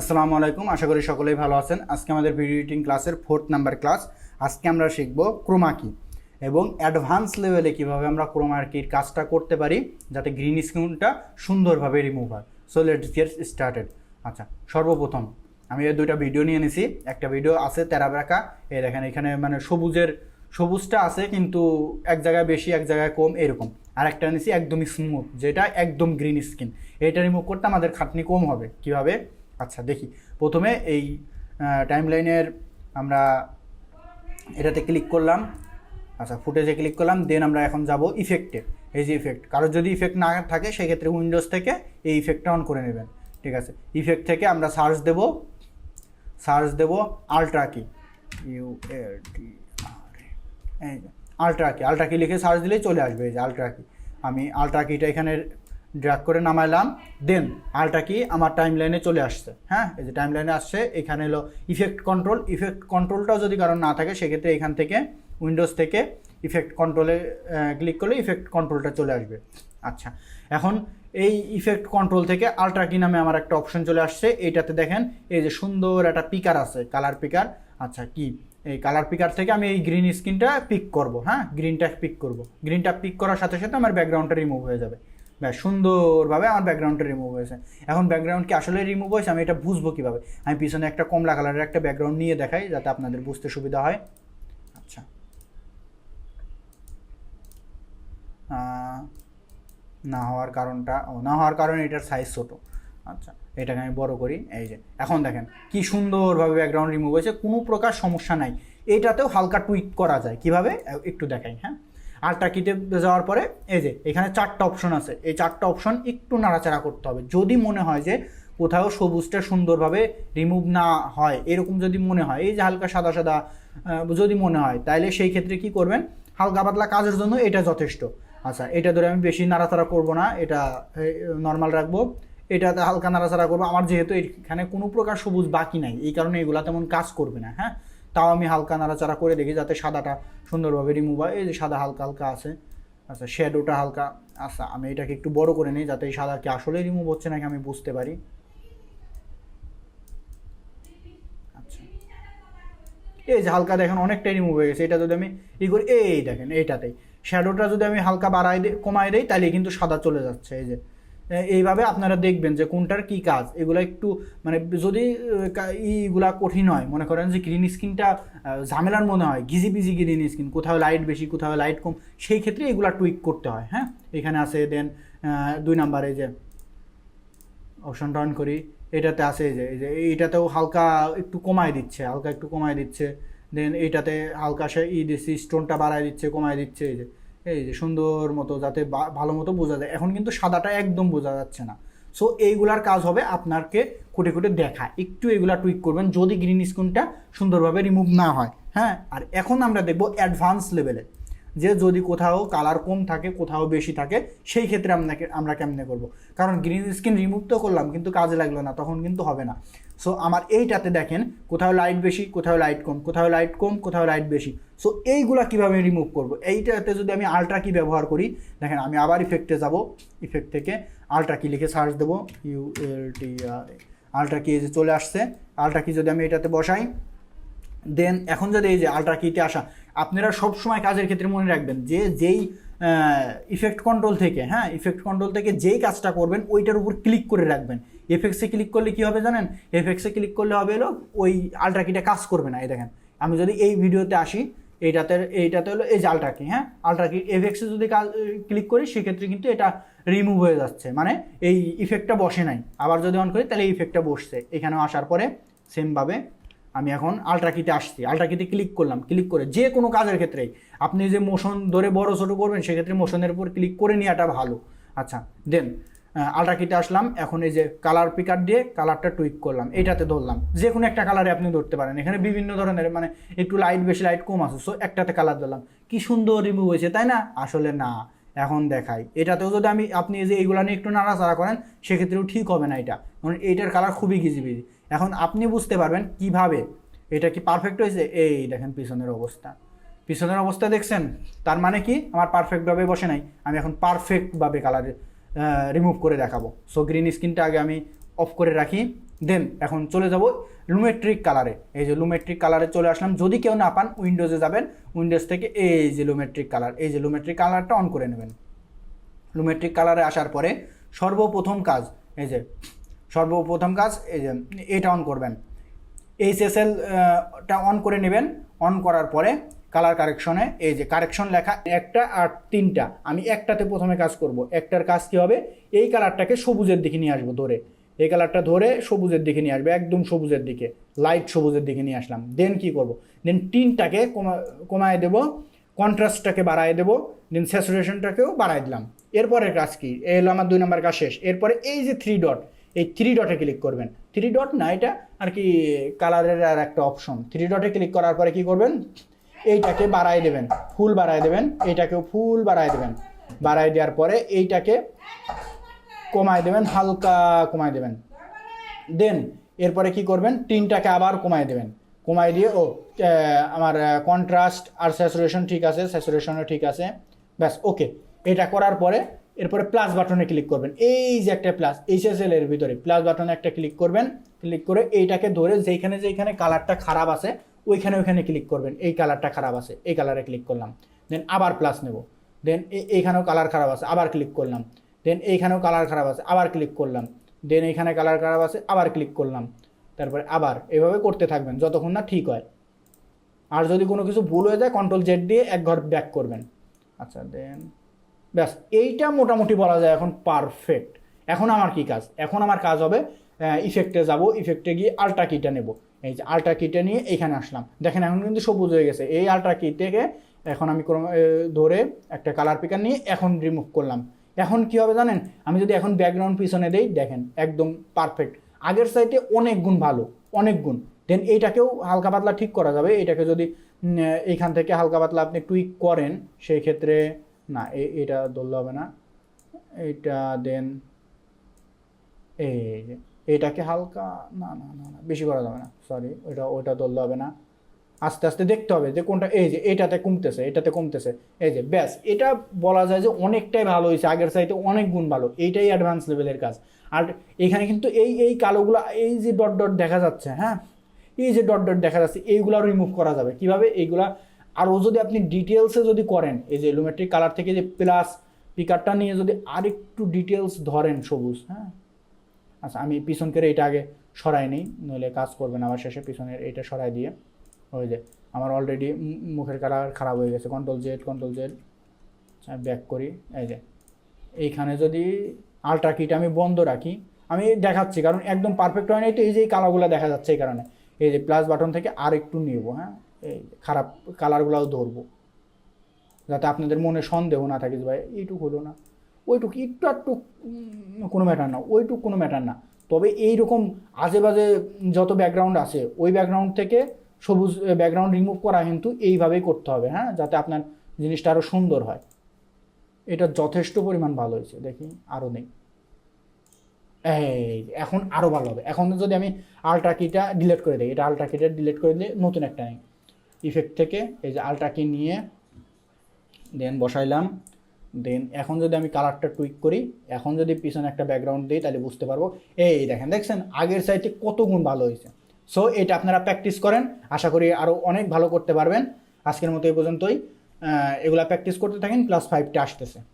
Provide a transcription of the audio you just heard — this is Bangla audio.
আসসালামু আলাইকুম, আশা করি সকলেই ভালো আছেন। আজকে আমাদের ভিডিও এডিটিং ক্লাসের ফোর্থ নাম্বার ক্লাস আজকে আমরা শিখব ক্রোমা কি এবং অ্যাডভান্স লেভেলে কীভাবে আমরা ক্রোমা কির কাজটা করতে পারি যাতে গ্রিন স্ক্রিনটা সুন্দরভাবে রিমুভ হয়। সো লেটস গেট স্টার্টেড আচ্ছা সর্বপ্রথম আমি এই দুইটা ভিডিও নিয়ে নিছি। একটা ভিডিও আছে তেরা বেঁকা এই দেখেন, এখানে মানে সবুজের, সবুজটা আছে কিন্তু এক জায়গায় বেশি, এক জায়গায় কম, এরকম। আর একটা নিছি একদমই স্মুথ যেটা একদম গ্রিন স্কিন এটা রিমুভ করতে আমাদের খাটনি কম হবে। কীভাবে? আচ্ছা দেখি। প্রথমে এই টাইম লাইনের আমরা এটাতে ক্লিক করলাম। আচ্ছা ফুটেজে ক্লিক করলাম দেন আমরা এখন যাব ইফেক্টে এই যে ইফেক্ট কারোর যদি ইফেক্ট না থাকে, সেক্ষেত্রে উইন্ডোজ থেকে এই ইফেক্টটা অন করে নেবেন। ঠিক আছে? ইফেক্ট থেকে আমরা সার্চ দেব search Dev ultra key you ultra key ultra key লিখে সার্চ দিলেই চলে আসবে, এই যে আলট্রা কি আমি আলট্রা কিটা এখানে ড্র্যাগ করে নামাইলাম দেন আলট্রা কি আমার টাইম লাইনে চলে আসছে। হ্যাঁ এই যে টাইম লাইনে আসছে, এখানে হলো ইফেক্ট কন্ট্রোল ইফেক্ট কন্ট্রোলটাও যদি কারণ না থাকে, সেক্ষেত্রে এখান থেকে উইন্ডোজ থেকে ইফেক্ট কন্ট্রোলে ক্লিক করলে ইফেক্ট কন্ট্রোলটা চলে আসবে। আচ্ছা এখন এই ইফেক্ট কন্ট্রোল থেকে আলট্রা কি নামে আমার একটা অপশন চলে আসছে, এইটাতে দেখেন, এই যে সুন্দর একটা পিকার আছে কালার পিকার আচ্ছা কি? এই কালার পিকার থেকে আমি এই গ্রিন স্ক্রিনটা পিক করব হ্যাঁ? গ্রিনটা পিক করব। গ্রিনটা পিক করার সাথে সাথে আমার ব্যাকগ্রাউন্ডটা রিমুভ হয়ে যাবে। ব্যাস সুন্দরভাবে আমার ব্যাকগ্রাউন্ডটা রিমুভ হয়েছে। এখন ব্যাকগ্রাউন্ড কি আসলে রিমুভ হয়েছে? আমি এটা বুঝব কীভাবে? আমি পিছনে একটা কমলা কালারের একটা ব্যাকগ্রাউন্ড নিয়ে দেখাই, যাতে আপনাদের বুঝতে সুবিধা হয়। আচ্ছা। না হওয়ার কারণটা, ও, না হওয়ার কারণে এটার সাইজ ছোটো। আচ্ছা এটাকে আমি বড় করি, এই যে, এখন দেখেন, কি সুন্দরভাবে ব্যাকগ্রাউন্ড রিমুভ হয়েছে, কোনো প্রকার সমস্যা নাই। এটাতেও হালকা টুইট করা যায়, কীভাবে? একটু দেখাই হ্যাঁ? আলটা কিটে যাওয়ার পরে, এই যে, এখানে চারটা অপশন আছে। এই চারটা অপশন একটু নাড়াচাড়া করতে হবে। যদি মনে হয় যে কোথাও সবুজটা সুন্দরভাবে রিমুভ না হয়, এরকম যদি মনে হয়, এই যে হালকা সাদা সাদা যদি মনে হয়, তাইলে সেই ক্ষেত্রে কি করবেন? হালকা পাতলা কাজের জন্য এটা যথেষ্ট। আচ্ছা এটা ধরে আমি বেশি নাড়াচাড়া করব না, এটা নর্মাল রাখব। এটাতে হালকা নাড়াচাড়া করব। আমার যেহেতু এখানে কোনো প্রকার সবুজ বাকি নাই, এই কারণে এগুলা তেমন কাজ করবে না হ্যাঁ? তাও আমি হালকা নাড়াচাড়া করে দেখি যাতে সাদাটা সুন্দরভাবে রিমুভ হয়। এই যে সাদা হালকা হালকা আছে। আচ্ছা শ্যাডোটা হালকা। আচ্ছা আমি এটাকে একটু বড় করে নিই যাতে এই সাদা কি আসলে রিমুভ হচ্ছে নাকি আমি বুঝতে পারি। আচ্ছা। এই যে হালকা দেখেন অনেকটাই রিমুভ হয়ে গেছে। এটা যদি আমি ই করি, এই দেখেন এইটাতেই। শ্যাডোটা যদি আমি হালকা বাড়াই দিই কমাই দিই তাহলে কিন্তু সাদা চলে যাচ্ছে। এই যে এইভাবে আপনারা দেখবেন যে কোনটার কি কাজ। এগুলো একটু মানে যদি ইগুলা কঠিন হয়, মনে করেন যে গ্রিন স্ক্রিনটা ঝামেলার মনে হয় ঘিজি বিজি গ্রিন স্ক্রিন কোথাও লাইট বেশি, কোথাও লাইট কম, সেই ক্ষেত্রে এগুলা টুইক করতে হয় হ্যাঁ? এখানে আছে দেন দুই নাম্বারে যে অপশনটা অন করি, এটাতে আছে যে, এই যে, এইটাতেও হালকা একটু কমায় দিচ্ছে, হালকা একটু কমায় দিচ্ছে, দেন এইটাতে হালকা সে ই দিচ্ছি স্টোনটা বাড়ায় দিচ্ছে, কমায় দিচ্ছে, এই যে। এই যে সুন্দর মতো যাতে ভালো মতো বোঝা যায়। এখন কিন্তু সাদাটা একদম বোঝা যাচ্ছে না। সো এইগুলার কাজ হবে আপনাকে কোটে কোটে দেখা। একটু এগুলা টুইক করবেন যদি গ্রিন স্ক্রিনটা সুন্দরভাবে রিমুভ না হয়। হ্যাঁ? আর এখন আমরা দেখব অ্যাডভান্স লেভেলে যে যদি কোথাও কালার কম থাকে, কোথাও বেশি থাকে, সেই ক্ষেত্রে আপনাকে, আমরা কেমনে করব? কারণ গ্রিন স্ক্রিন রিমুভ তো করলাম, কিন্তু কাজে লাগল না, তখন কিন্তু হবে না। সো আমার এইটাতে দেখেন, কোথাও লাইট বেশি, কোথাও লাইট কম, কোথাও লাইট কম, কোথাও লাইট বেশি। সো এইগুলা কীভাবে রিমুভ করব? এইটাতে যদি আমি আলট্রা কি ব্যবহার করি, দেখেন আমি আবার ইফেক্টে যাব ইফেক্ট থেকে আলট্রা কি লিখে সার্চ দেবো ইউ এল আর আলট্রা কি যে চলে আসছে আলট্রা কি যদি আমি এটাতে বসাই দেন এখন যদি এই যে আলট্রা কিতে আসা, আপনারা সব সময় কাজের ক্ষেত্রে মনে রাখবেন যে যেই ইফেক্ট কন্ট্রোল থেকে হ্যাঁ? ইফেক্ট কন্ট্রোল থেকে যেই কাজটা করবেন, ওইটার উপর ক্লিক করে রাখবেন। এফেক্সে ক্লিক করলে কি হবে জানেন? এফেক্সে ক্লিক করলে হবে হলো ওই আলট্রা কিটা কাজ করবে না, এই দেখেন। আমি যদি এই ভিডিওতে আসি, এইটাতে এইটাতে হলো এই যে আলট্রা কি হ্যাঁ? আলট্রা কি এফেক্সে যদি কাজ ক্লিক করি, সেক্ষেত্রে কিন্তু এটা রিমুভ হয়ে যাচ্ছে। মানে এই ইফেক্টটা বসে নাই। আবার যদি অন করি, তাহলে এই ইফেক্টটা বসছে। এখানেও আসার পরে সেমভাবে আমি এখন আলট্রা কিতে আসছি। আলট্রা কিতে ক্লিক করলাম। ক্লিক করে যে কোনো কাজের ক্ষেত্রেই আপনি যে মোশন ধরে বড় ছোটো করবেন, সেক্ষেত্রে মোশনের উপর ক্লিক করে নেওয়াটা ভালো। আচ্ছা দেন আলট্রা কিতে আসলাম। এখন এই যে কালার পিকার দিয়ে কালারটা টুইক করলাম। এটাতে ধরলাম। যে কোনো একটা কালারে আপনি ধরতে পারেন। এখানে বিভিন্ন ধরনের মানে একটু লাইট বেশি লাইট কম আছে। সো একটাতে কালার ধরলাম। কি সুন্দর রিমুভ হয়েছে, তাই না? আসলে না। এখন দেখাই। এটাতেও যদি আমি, আপনি যে এইগুলো নিয়ে একটু নাড়াচাড়া করেন, সেক্ষেত্রেও ঠিক হবে না এটা। কারণ এইটার কালার খুবই গিজিবিজি। এখন আপনি বুঝতে পারবেন কীভাবে এটা কি পারফেক্ট হয়েছে? এই দেখেন পিছনের অবস্থা। পিছনের অবস্থা দেখছেন? তার মানে কি? আমার পারফেক্টভাবে বসে নাই। আমি এখন পারফেক্টভাবে কালার রিমুভ করে দেখাবো। সো গ্রিন স্ক্রিনটা আগে আমি অফ করে রাখি। দেন এখন চলে যাব লুমেট্রিক কালারে এই যে লুমেট্রিক কালারে চলে আসলাম। যদি কেউ না পান উইন্ডোজে যাবেন উইন্ডোজ থেকে এই যে লুমেট্রিক কালার এই যে লুমেট্রিক কালারটা অন করে নেবেন। লুমেট্রিক কালারে আসার পরে সর্বপ্রথম কাজ, এই যে সর্বপ্রথম কাজ, এই যে এটা অন করবেন। এইচএসএল টা অন করে নেবেন। অন করার পরে কালার কারেকশনে এই যে কারেকশন লেখা একটা আর তিনটা। আমি একটাতে প্রথমে কাজ করব। একটার কাজ কি হবে? এই কালারটাকে সবুজের দিকে নিয়ে আসব ধরে। এই কালারটা ধরে সবুজের দিকে নিয়ে আসবে, একদম সবুজের দিকে লাইট সবুজের দিকে নিয়ে আসলাম। দেন কি করব? দেন টিনটাকে কমা কমায় দেবো কন্ট্রাস্টটাকে বাড়ায় দেবো দেন স্যাচুরেশনটাকেও বাড়ায় দিলাম। এরপরের কাজ কি? এ হলো আমার দুই নম্বর কাজ শেষ। এরপরে এই যে থ্রি ডট এই থ্রি ডটে ক্লিক করবেন। থ্রি ডট না, এটা আর কি কালারের আর একটা অপশন থ্রি ডটে ক্লিক করার পরে কি করবেন? এইটাকে বাড়ায় দেবেন। ফুল বাড়ায় দেবেন। এইটাকেও ফুল বাড়ায় দেবেন। বাড়ায় দেওয়ার পরে এইটাকে কমায় দেবেন, হালকা কমায় দেবেন। দেন, এরপরে কি করবেন? টিনটাকে আবার কমায় দেবেন। কমায় দিয়ে, ও আমার কন্ট্রাস্ট আর স্যাচুরেশন ঠিক আছে স্যাচুরেশনও ঠিক আছে। ব্যাস, ওকে। এটা করার পরে, এরপরে প্লাস বাটনে ক্লিক করবেন। এই যে একটা প্লাস এইচ এইচএসএল এর ভিতরে প্লাস বাটনে একটা ক্লিক করবেন। ক্লিক করে এইটাকে ধরে যেইখানে যেইখানে কালারটা খারাপ আছে, ওইখানে ওইখানে ক্লিক করবেন। এই কালারটা খারাপ আছে, এই কালারে ক্লিক করলাম। দেন আবার প্লাস নেব। দেন এইখানেও কালার খারাপ আছে, আবার ক্লিক করলাম। দেন এইখানেও কালার খারাপ আছে, আবার ক্লিক করলাম। দেন এইখানে কালার খারাপ আছে, আবার ক্লিক করলাম। তারপরে আবার এভাবে করতে থাকবেন, যতক্ষণ না ঠিক হয়। আর যদি কোনো কিছু ভুল হয়ে যায় কন্ট্রোল জেড দিয়ে এক ঘর ব্যাক করবেন। আচ্ছা দেন ব্যাস, এইটা মোটামুটি বলা যায় এখন পারফেক্ট এখন আমার কি কাজ? এখন আমার কাজ হবে ইফেক্টে যাব ইফেক্টে গিয়ে আল্ট্রা কিটা নেব। এই যে আল্ট্রা কিটা নিয়ে এইখানে আসলাম। দেখেন, এখন কিন্তু সবুজ হয়ে গেছে। এই আল্ট্রা কি থেকে এখন আমি ধরে একটা কালার পিকার নিয়ে এখন রিমুভ করলাম। এখন কি হবে জানেন? আমি যদি এখন ব্যাকগ্রাউন্ড পিছনে দেই, দেখেন, একদম পারফেক্ট আগের সাইডে অনেক গুণ ভালো, অনেক গুণ। দেন এইটাকেও হালকা পাতলা ঠিক করা যাবে। এটাকে যদি এইখান থেকে হালকা পাতলা আপনি টুইক করেন সেই ক্ষেত্রে না এটা ধরলে হবে না। এইটা দেন, এই এটাকে হালকা, না না না না, বেশি করা যাবে না। সরি ওইটা ওইটা ধরলে হবে না। আস্তে আস্তে দেখতে হবে যে কোনটা, এই যে এটাতে কমতেছে এটাতে কমতেছে। এই যে, ব্যাস, এটা বলা যায় যে অনেকটাই ভালো হয়েছে, আগের সাইডে অনেক গুণ ভালো। এইটাই অ্যাডভান্স লেভেলের কাজ। আর এখানে কিন্তু এই এই কালোগুলো, এই যে ডট ডট দেখা যাচ্ছে হ্যাঁ? এই যে ডট ডট দেখা যাচ্ছে এইগুলো রিমুভ করা যাবে। কীভাবে? এইগুলা আরও যদি আপনি ডিটেলসে যদি করেন, এই যে লুমেট্রিক কালার থেকে যে প্লাস পিকারটা নিয়ে যদি আরেকটু ডিটেলস ধরেন সবুজ হ্যাঁ? আচ্ছা আমি পিছন করে এটা আগে সরাই নিই, নইলে কাজ করবেন না আমার শেষে পিছনের এটা সরাই দিয়ে। ওই যে, আমার অলরেডি মুখের কালার খারাপ হয়ে গেছে। Control Z control Z back করি, এই যে। এইখানে যদি আল্ট্রা কিট আমি বন্ধ রাখি, আমি দেখাচ্ছি, কারণ একদম পারফেক্ট হয় নাই তো এই যে এই কালারগুলো দেখা যাচ্ছে এই কারণে। এই যে প্লাস বাটন থেকে আর একটু নেব হ্যাঁ? এই খারাপ কালারগুলোও ধরবো। যাতে আপনাদের মনে সন্দেহ না থাকে যে, ভাই, এইটুকু হলো না। ওইটুকু একটু একটু কোনো ম্যাটার না, ওইটুকু কোনো ম্যাটার না। তবে এই রকম বাজে যত ব্যাকগ্রাউন্ড আছে, ওই ব্যাকগ্রাউন্ড থেকে সবুজ ব্যাকগ্রাউন্ড রিমুভ করা কিন্তু এইভাবেই করতে হবে হ্যাঁ? যাতে আপনার জিনিসটা আরও সুন্দর হয়। এটা যথেষ্ট পরিমাণ ভালো হয়েছে, দেখি আরও নেই। এই এখন আরও ভালো হবে। এখন যদি আমি আল্ট্রা কিটা ডিলিট করে দিই, এটা আল্ট্রা কিটা ডিলিট করে দিলে নতুন একটা নেই ইফেক্ট থেকে এই যে আল্ট্রা কি নিয়ে দেন বসাইলাম। দেন এখন যদি আমি কালারটা টুইক করি, এখন যদি পিছনে একটা ব্যাকগ্রাউন্ড দিই, তাহলে বুঝতে পারব। এই দেখেন, দেখছেন? আগের সাইডে কত গুণ ভালো হয়েছে। সো এটা আপনারা প্র্যাকটিস করেন। আশা করি আরও অনেক ভালো করতে পারবেন। আজকের মতো এই পর্যন্তই। এগুলা প্র্যাকটিস করতে থাকেন ক্লাস ফাইভটা আসতেছে।